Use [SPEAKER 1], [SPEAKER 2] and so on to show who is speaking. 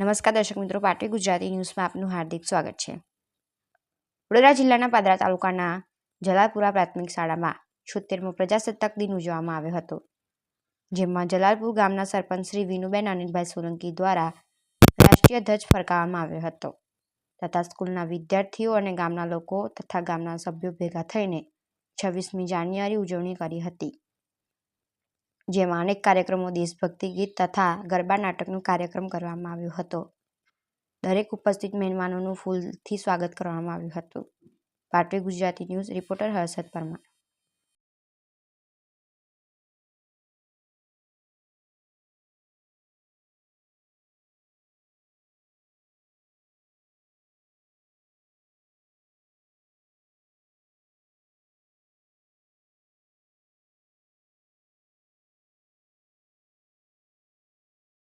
[SPEAKER 1] નમસ્કાર દર્શક મિત્રો પાટવી ગુજરાતી ન્યૂઝમાં આપનું હાર્દિક સ્વાગત છે. વડોદરા જિલ્લાના પાદરા તાલુકાના જલાલપુરા પ્રાથમિક શાળામાં છોતેરમો પ્રજાસત્તાક દિન ઉજવવામાં આવ્યો હતો, જેમાં જલાલપુર ગામના સરપંચ શ્રી વિનુબેન અનિલભાઈ સોલંકી દ્વારા રાષ્ટ્રીય ધ્વજ ફરકાવવામાં આવ્યો હતો, તથા સ્કૂલના વિદ્યાર્થીઓ અને ગામના લોકો તથા ગામના સભ્યો ભેગા થઈને છવ્વીસમી જાન્યુઆરી ઉજવણી કરી હતી. જેમાં અનેક કાર્યક્રમો, દેશભક્તિ ગીત તથા ગરબા નાટકનો કાર્યક્રમ કરવામાં આવ્યો હતો. દરેક ઉપસ્થિત મહેમાનોનું ફૂલથી સ્વાગત કરવામાં આવ્યું હતું. પાટવી ગુજરાતી ન્યૂઝ, રિપોર્ટર હર્ષદ પરમાર.